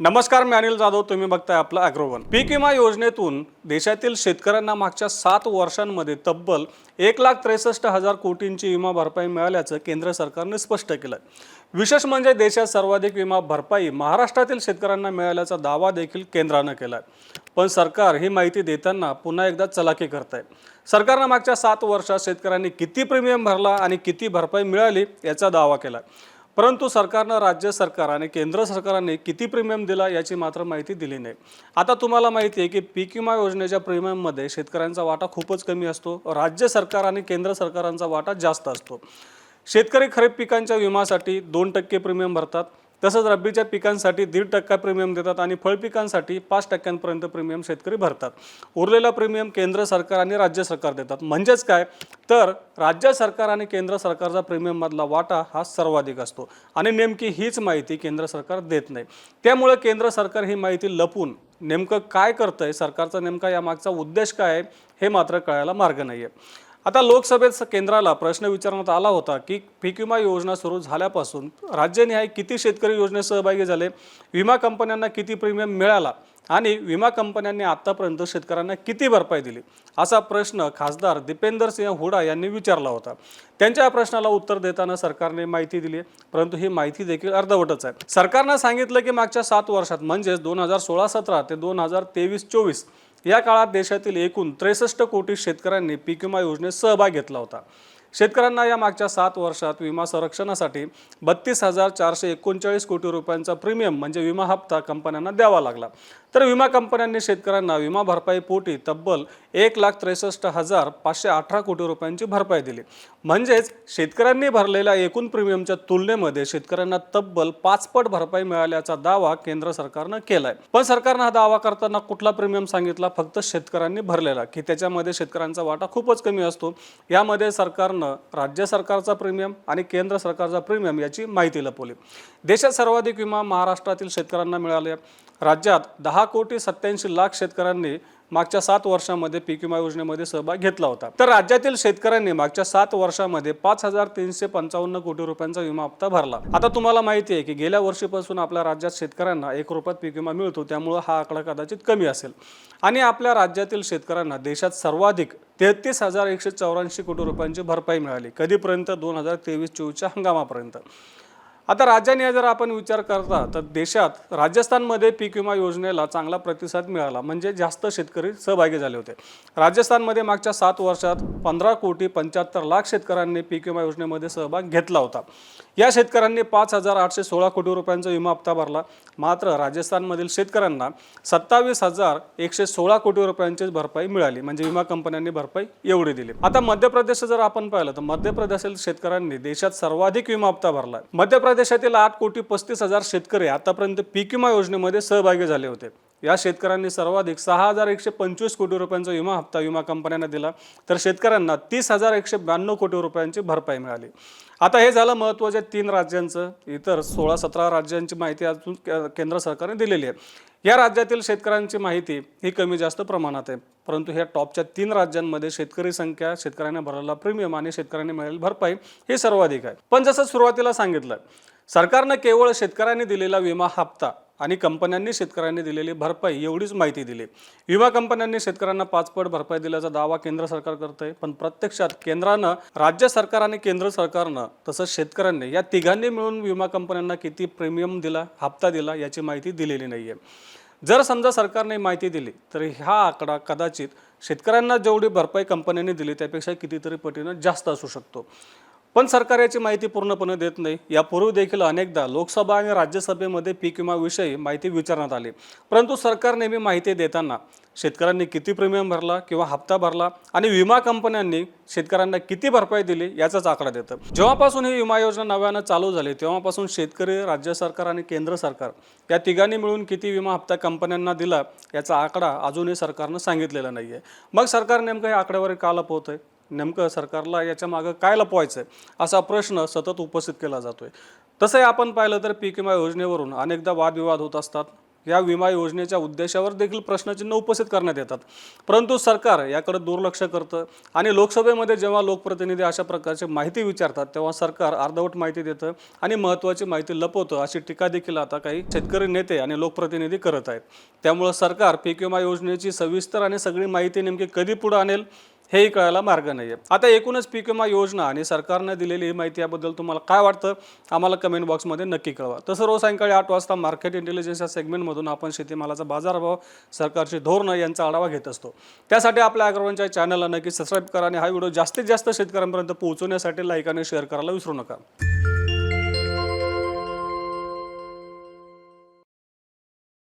नमस्कार मी अनिल जाधव. तुम्ही बघताय आपलं अॅग्रोवन. पीक विमा योजनेतून देशातील शेतकऱ्यांना मागच्या सात वर्षांमध्ये तब्बल एक लाख त्रेसष्ट हजार कोटींची विमा भरपाई मिळाल्याचं केंद्र सरकारने स्पष्ट केलं विशेष म्हणजे देशात सर्वाधिक विमा भरपाई महाराष्ट्रातील शेतकऱ्यांना मिळाल्याचा दावा देखील केंद्रानं केला आहे पण सरकार ही माहिती देताना पुन्हा एकदा चलाखी करत आहे सरकारनं मागच्या सात वर्षात शेतकऱ्यांनी किती प्रीमियम भरला आणि किती भरपाई मिळाली याचा दावा केला परंतु सरकारनं राज्य सरकार आणि केंद्र सरकारने किती प्रीमियम दिला याची मात्र माहिती दिली नाही. आता तुम्हाला माहिती आहे की पीक विमा योजनेच्या प्रीमियममध्ये शेतकऱ्यांचा वाटा खूपच कमी असतो. राज्य सरकार आणि केंद्र सरकारांचा वाटा जास्त असतो. शेतकरी खरीप पिकांच्या विमासाठी दोन टक्के प्रीमियम भरतात. तसंच रब्बीच्या पिकांसाठी दीड टक्का प्रीमियम देतात आणि फळ पिकांसाठी पाच टक्क्यांपर्यंत प्रीमियम शेतकरी भरतात. उरलेला प्रीमियम केंद्र सरकार आणि राज्य सरकार देतात. म्हणजेच काय? तर राज्य सरकार आणि केंद्र सरकारचा प्रीमियममधला वाटा हा सर्वाधिक असतो. आणि नेमकी हीच माहिती केंद्र सरकार देत नाही. त्यामुळे केंद्र सरकार ही माहिती लपून नेमकं काय करतं आहे सरकारचा नेमका यामागचा उद्देश काय आहे? हे मात्र कळायला मार्ग नाही आहे आता लोकसभेत केंद्राला प्रश्न विचारण्यात आला होता की पीक विमा योजना सुरू झाल्यापासून राज्यनिहाय किती शेतकरी योजनेत सहभागी झाले? विमा कंपन्यांना किती प्रीमियम मिळाला? आणि विमा कंपन्यांनी आत्तापर्यंत शेतकऱ्यांना किती भरपाई दिली? असा प्रश्न खासदार दीपेंदर सिंह हुडा यांनी विचारला होता. त्यांच्या या प्रश्नाला उत्तर देताना सरकारने माहिती दिली परंतु ही माहिती देखील अर्धवटच आहे. सरकारनं सांगितलं की मागच्या सात वर्षात म्हणजेच दोन हजार सोळा सतरा ते दोन हजार तेवीस चोवीस या काळात देशातील एकूण त्रेसष्ट कोटी शेतकऱ्यांनी पीक विमा योजनेत सहभाग घेतला होता. शेतकऱ्यांना या मागच्या सात वर्षात विमा संरक्षणासाठी बत्तीस हजार चारशे एकोणचाळीस कोटी रुपयांचा प्रीमियम म्हणजे विमा हप्ता कंपन्यांना द्यावा लागला. तर विमा कंपन्यांनी शेतकऱ्यांना विमा भरपाई पोटी तब्बल एक लाख त्रेसष्ट हजार पाचशे अठरा कोटी रुपयांची भरपाई दिली. म्हणजेच शेतकऱ्यांनी भरलेल्या एकूण प्रीमियमच्या तुलनेमध्ये शेतकऱ्यांना तब्बल पाचपट भरपाई मिळाल्याचा दावा केंद्र सरकारनं केलाय. पण सरकारनं हा दावा करताना कुठला प्रीमियम सांगितला? फक्त शेतकऱ्यांनी भरलेला की त्याच्यामध्ये शेतकऱ्यांचा वाटा खूपच कमी असतो. यामध्ये सरकारनं राज्य सरकारचा प्रीमियम आणि केंद्र सरकारचा प्रीमियम याची माहिती लपवली. देशात सर्वाधिक विमा महाराष्ट्रातील शेतकऱ्यांना मिळाले. राज्यात दहा कोटी सत्याऐंशी लाख शेतकऱ्यांनी मागच्या सात वर्षामध्ये पीक विमा योजनेमध्ये सहभाग घेतला होता. तर राज्यातील शेतकऱ्यांनी मागच्या सात वर्षामध्ये पाच हजार तीनशे पंचावन्न कोटी रुपयांचा विमा हप्ता भरला. आता तुम्हाला माहिती आहे की गेल्या वर्षीपासून आपल्या राज्यात शेतकऱ्यांना एक रुपयात पीक विमा मिळतो त्यामुळे हा आकडा कदाचित कमी असेल. आणि आपल्या राज्यातील शेतकऱ्यांना देशात सर्वाधिक तेहतीस हजार एकशे चौऱ्याऐंशी कोटी रुपयांची भरपाई मिळाली कधीपर्यंत? दोन हजार तेवीस चोवीसच्या हंगामापर्यंत. आता राज्याने जर आपण विचार करता तर देशात राजस्थानमध्ये पीक विमा योजनेला चांगला प्रतिसाद मिळाला. म्हणजे जास्त शेतकरी सहभागी झाले होते. राजस्थानमध्ये मागच्या सात वर्षात पंधरा कोटी पंच्याहत्तर लाख शेतकऱ्यांनी पीक विमा योजनेमध्ये सहभाग घेतला होता. या शेतकऱ्यांनी पाच हजार आठशे सोळा कोटी रुपयांचा विमा हप्ता भरला. मात्र राजस्थानमधील शेतकऱ्यांना सत्तावीस हजार एकशे सोळा कोटी रुपयांची भरपाई मिळाली. म्हणजे विमा कंपन्यांनी भरपाई एवढी दिली. आता मध्य प्रदेश जर आपण पाहिलं तर मध्य प्रदेशातील शेतकऱ्यांनी देशात सर्वाधिक विमा हप्ता भरला. मध्य देशातील आठ कोटी पस्तीस हजार शेतकरी आतापर्यंत पीक विमा योजनेमध्ये सहभागी झाले होते. या शेतकऱ्यांनी सर्वाधिक सहा हजार एकशे पंचवीस कोटी रुपयांचा विमा हप्ता विमा कंपन्यांना दिला. तर शेतकऱ्यांना तीस हजार एकशे ब्याण्णव कोटी रुपयांची भरपाई मिळाली. आता हे झालं महत्त्वाच्या तीन राज्यांचं. इतर सोळा सतरा राज्यांची माहिती अजून केंद्र सरकारने दिलेली आहे. या राज्यातील शेतकऱ्यांची माहिती ही कमी जास्त प्रमाणात आहे. परंतु ह्या टॉपच्या तीन राज्यांमध्ये शेतकरी संख्या शेतकऱ्यांना भरलेला प्रीमियम आणि शेतकऱ्यांनी मिळेल भरपाई हे सर्वाधिक आहे. पण जसं सुरुवातीला सांगितलं सरकारनं केवळ शेतकऱ्यांनी दिलेला विमा हप्ता आणि कंपन्यांनी शेतकऱ्यांनी दिलेली भरपाई एवढीच माहिती दिली. विमा कंपन्यांनी शेतकऱ्यांना पाचपट भरपाई दिल्याचा दावा केंद्र सरकार करतंय. पण प्रत्यक्षात केंद्रानं राज्य सरकार आणि केंद्र सरकारनं तसंच शेतकऱ्यांनी या तिघांनी मिळून विमा कंपन्यांना किती प्रीमियम दिला हप्ता दिला याची माहिती दिलेली नाही आहे जर समजा सरकारने माहिती दिली तर हा आकडा कदाचित शेतकऱ्यांना जेवढी भरपाई कंपन्यांनी दिली त्यापेक्षा कितीतरी पटीनं जास्त असू शकतो. पण सरकार याची माहिती पूर्णपणे देत नाही. यापूर्वी देखील अनेकदा लोकसभा आणि राज्यसभेमध्ये पीक विमाविषयी माहिती विचारण्यात आली. परंतु सरकार नेहमी माहिती देताना शेतकऱ्यांनी किती प्रीमियम भरला किंवा हप्ता भरला आणि विमा कंपन्यांनी शेतकऱ्यांना किती भरपाई दिली याचाच आकडा देतं. जेव्हापासून ही विमा योजना नव्यानं चालू झाली तेव्हापासून शेतकरी राज्य सरकार आणि केंद्र सरकार या तिघांनी मिळून किती विमा हप्ता कंपन्यांना दिला याचा आकडा अजूनही सरकारनं सांगितलेला नाही आहे मग सरकार नेमकं हे आकड्यावर का लपवतं आहे नेमकं सरकारला याच्या मागं काय लपवायचं आहे असा प्रश्न सतत उपस्थित केला जातो आहे तसंही आपण पाहिलं तर पीक विमा योजनेवरून अनेकदा वादविवाद होत असतात. या विमा योजनेच्या उद्देशावर देखील प्रश्नचिन्ह उपस्थित करण्यात येतात. परंतु सरकार याकडे दुर्लक्ष करतं आणि लोकसभेमध्ये जेव्हा लोकप्रतिनिधी अशा प्रकारची माहिती विचारतात तेव्हा सरकार अर्धवट माहिती देतं आणि महत्त्वाची माहिती लपवतं अशी टीका देखील आता काही शेतकरी नेते आणि लोकप्रतिनिधी करत आहेत. त्यामुळं सरकार पीक विमा योजनेची सविस्तर आणि सगळी माहिती नेमकी कधी पुढे आणेल? हेही कळायला मार्ग नाही आहे आता एकूणच पीक विमा योजना आणि सरकारनं दिलेली ही माहिती याबद्दल तुम्हाला काय वाटतं आम्हाला कमेंट बॉक्समध्ये नक्की कळवा. तसं रोज सायंकाळी आठ वाजता मार्केट इंटेलिजन्स या सेगमेंटमधून आपण शेतीमालाचा बाजारभाव सरकारची धोरणं यांचा आढावा घेत असतो. त्यासाठी आपल्या अग्रवांच्या चॅनलला नक्की सबस्क्राईब करा आणि हा व्हिडिओ जास्तीत जास्त शेतकऱ्यांपर्यंत पोहोचवण्यासाठी लाईक आणि शेअर करायला विसरू नका.